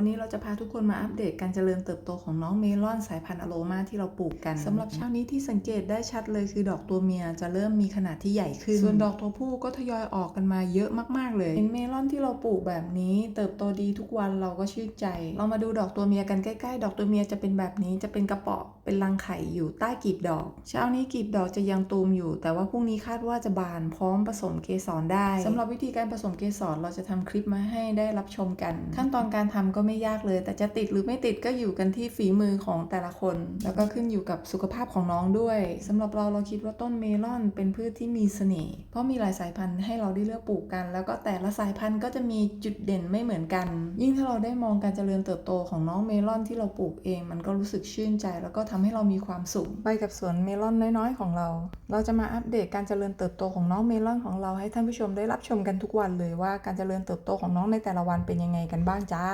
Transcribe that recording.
วันนี้เราจะพาทุกคนมาอัปเดตการเจริญเติบโตของน้องเมลอนสายพันธุ์อโลมาที่เราปลูกกันสำหรับเช้านี้ที่สังเกตได้ชัดเลยคือดอกตัวเมียจะเริ่มมีขนาดที่ใหญ่ขึ้น ส่วนดอกตัวผู้ก็ทยอยออกกันมาเยอะมากๆ เลยเห็นเมลอนที่เราปลูกแบบนี้ เติบโตดีทุกวันเราก็ชื่นใจ เรามาดูดอกตัวเมียกันใกล้ๆ ดอกตัวเมียจะเป็นแบบนี้จะเป็นกระเป๋อเป็นรังไข่อยู่ใต้กลีบดอก เช้านี้กลีบดอกจะยังตูมอยู่ แต่ว่าพรุ่งนี้คาดว่าจะบานพร้อมผสมเกสรได้สำหรับวิธีการผสมเกสรเราจะทำคลิปมาให้ได้รับชมกัน ขั้นตอนการทำก็ไม่ยากเลย แต่จะติดหรือไม่ติดก็อยู่กันที่ฝีมือของแต่ละคน แล้วก็ขึ้นอยู่กับสุขภาพของน้องด้วยสำหรับเราเราคิดว่าต้นเมลอนเป็นพืชที่มีเสน่ห์เพราะมีหลายสายพันธุ์ให้เราได้เลือกปลูกกัน แล้วก็แต่ละสายพันธุ์ก็จะมีจุดเด่นไม่เหมือนกัน ยิ่งถ้าเราได้มองการเจริญเติบโตของน้องเมลอนที่เราปลูกเอง มันก็รู้สึกชื่นใจ แล้วก็ทำให้เรามีความสุขไปกับสวนเมลอนน้อยๆของเรา เราจะมาอัปเดตการเจริญเติบโตของน้องเมลอนของเราให้ท่านผู้ชมได้รับชมกันทุกวันเลยว่าการเจริญเติบโตของน้องในแต่ละวันเป็นยังไงกันบ้างจ้า